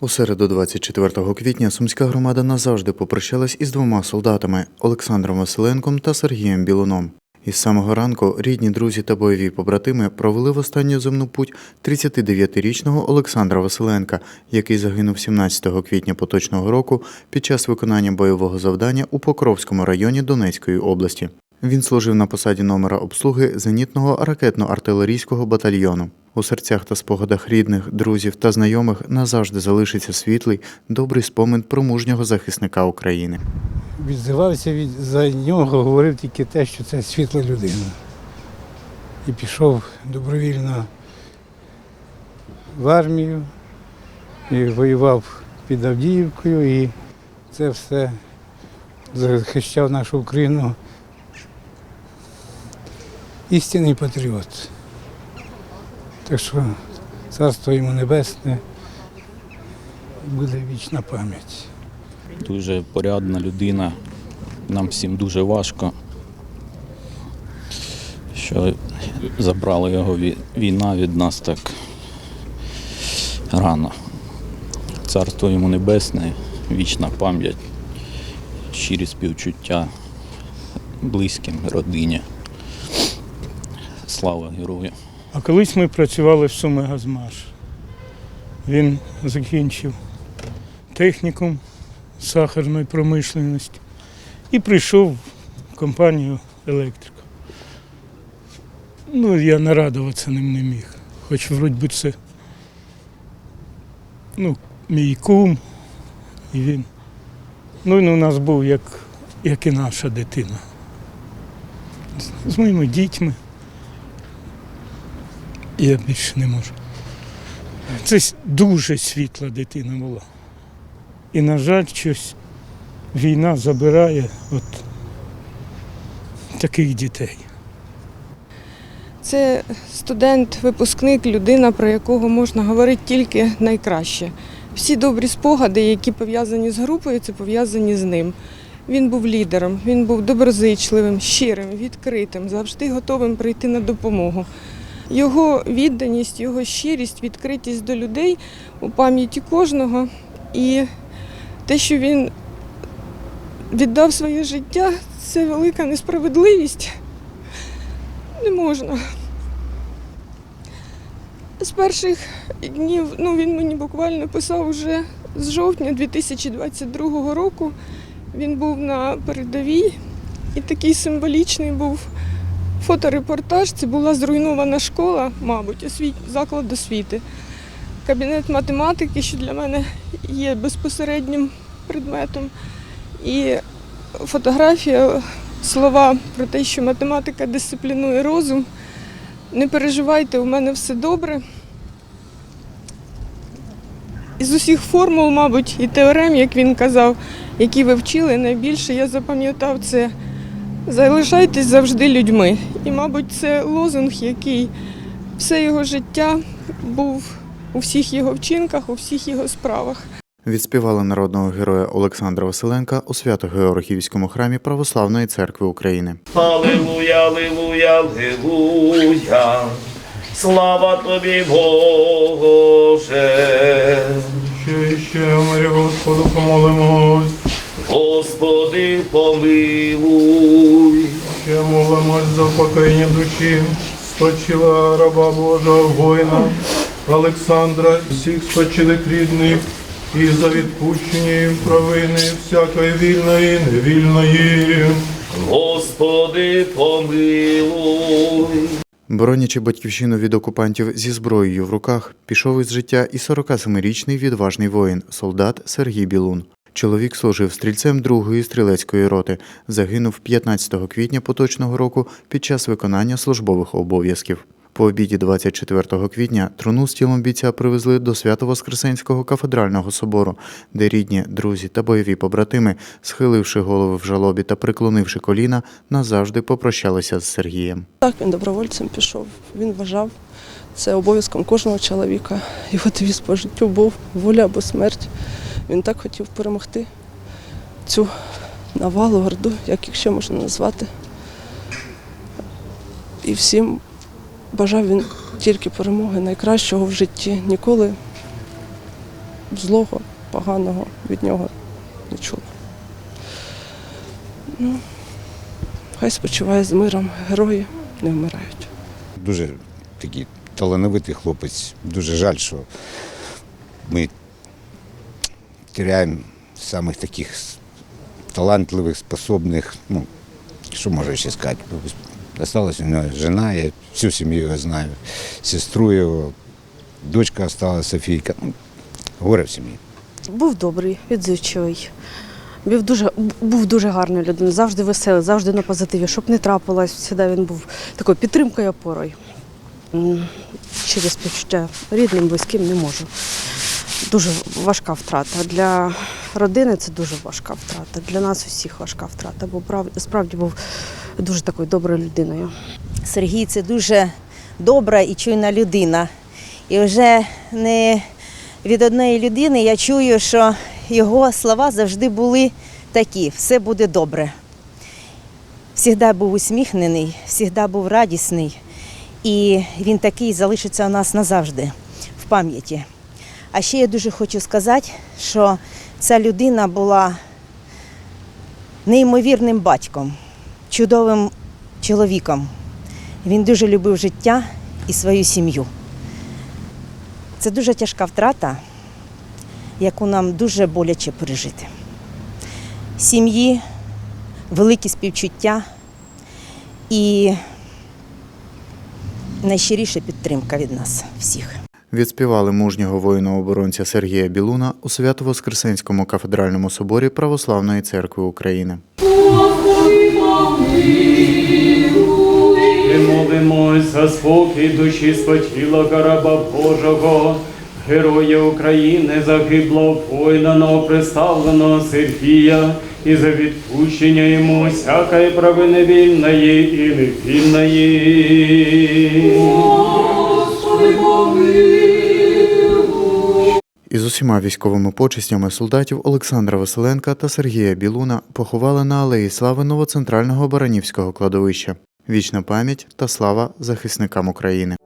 У середу 24 квітня сумська громада назавжди попрощалась із двома солдатами Олександром Василенком та Сергієм Білуном. Із самого ранку рідні, друзі та бойові побратими провели в останню земну путь 39-річного Олександра Василенка, який загинув 17 квітня поточного року під час виконання бойового завдання у Покровському районі Донецької області. Він служив на посаді номера обслуги зенітного ракетно-артилерійського батальйону. У серцях та спогадах рідних, друзів та знайомих назавжди залишиться світлий, добрий спомин про мужнього захисника України. відзивався від, за нього, говорив тільки те, що це світла людина. І пішов добровільно в армію, і воював під Авдіївкою, і це все захищав нашу Україну. Істинний патріот. Так що царство йому небесне, буде вічна пам'ять. дуже порядна людина. Нам всім дуже важко, що забрала його війна від нас так рано. Царство йому небесне, вічна пам'ять, щирі співчуття близьким, родині. Слава герою! А колись ми працювали в Сумигазмаш. Він закінчив технікум сахарної промишленості і прийшов в компанію електрика. Ну, я нарадуватися ним не міг. Хоч вроді би це ну, мій кум, і він. Ну, він у нас був як, як і наша дитина. З моїми дітьми. Я більше не можу. Це дуже світла дитина була. І, на жаль, щось війна забирає от таких дітей. Це студент, випускник, людина, про якого можна говорити тільки найкраще. Всі добрі спогади, які пов'язані з групою, це пов'язані з ним. Він був лідером, він був доброзичливим, щирим, відкритим, завжди готовим прийти на допомогу. Його відданість, його щирість, відкритість до людей у пам'яті кожного. І те, що він віддав своє життя, це велика несправедливість. Не можна. З перших днів, ну він мені буквально писав уже з жовтня 2022 року. Він був на передовій і такий символічний був фоторепортаж. Це була зруйнована школа, мабуть, освіт... заклад освіти. Кабінет математики, що для мене є безпосереднім предметом. І фотографія, слова про те, що математика дисциплінує розум. Не переживайте, у мене все добре. Із усіх формул, мабуть, і теорем, як він казав, які ви вчили, найбільше я запам'ятав це залишайтесь завжди людьми. І, мабуть, це лозунг, який все його життя був у всіх його вчинках, у всіх його справах. Відспівали народного героя Олександра Василенка у Свято-Георгіївському храмі Православної церкви України. Аллилуйя, аллилуйя, аллилуйя. Слава тобі, Боже. Ще і ще, Марі Господу, помолимось, Господи, помилуй. Ще молимось за покаяння душі, спочила раба Божого воїна Олександра, всіх спочилих рідних, і за відпущення їм провини всякої вільної і невільної. Господи, помилуй. Боронячи батьківщину від окупантів зі зброєю в руках, пішов із життя і 47-річний відважний воїн, солдат Сергій Білун. Чоловік служив стрільцем другої стрілецької роти, загинув 15 квітня поточного року під час виконання службових обов'язків. По обіді 24 квітня труну з тілом бійця привезли до Свято-Воскресенського кафедрального собору, де рідні, друзі та бойові побратими, схиливши голови в жалобі та приклонивши коліна, назавжди попрощалися з Сергієм. Так, він добровольцем пішов. Він вважав це обов'язком кожного чоловіка. Його девіз по життю був воля або смерть. Він так хотів перемогти цю навалу, орду, як їх ще можна назвати. І всім бажав він тільки перемоги, найкращого в житті. Ніколи злого, поганого від нього не чула. Ну, хай спочиває з миром, герої не вмирають. Дуже такий талановитий хлопець. Дуже жаль, що ми теряємо самих таких с- талантливих, способних, ну, що можу ще сказати. Осталась у нього жена, я всю сім'ю його знаю, сестру його, дочка осталась Софійка. Ну, горе в сім'ї. Був добрий, відзивчивий. Був дуже, був дуже гарною людиною, завжди веселий, завжди на позитиві. Щоб не трапилось, завжди він був такою підтримкою, опорою. Через співчуття рідним, близьким не можу. Дуже важка втрата. Для родини це дуже важка втрата. Для нас усіх важка втрата, бо прав- справді був дуже такою доброю людиною. Сергій це дуже добра і чуйна людина. І вже не від одної людини я чую, що його слова завжди були такі: все буде добре. Всігда був усміхнений, завжди був радісний. І він такий залишиться у нас назавжди в пам'яті. А ще я дуже хочу сказати, що ця людина була неймовірним батьком, чудовим чоловіком. Він дуже любив життя і свою сім'ю. Це дуже тяжка втрата, яку нам дуже боляче пережити. Сім'ї, великі співчуття і найщиріша підтримка від нас всіх. Відспівали мужнього воїна-оборонця Сергія Білуна у Свято-Воскресенському кафедральному соборі Православної церкви України. І молимось за спокій душі спотілого раба Божого, героя України, загиблого воїна новоприставленого Сергія, і за відпущення йому всякої провини вільної і невільної. Із усіма військовими почестями солдатів Олександра Василенка та Сергія Білуна поховали на алеї слави новоцентрального Баранівського кладовища. Вічна пам'ять та слава захисникам України.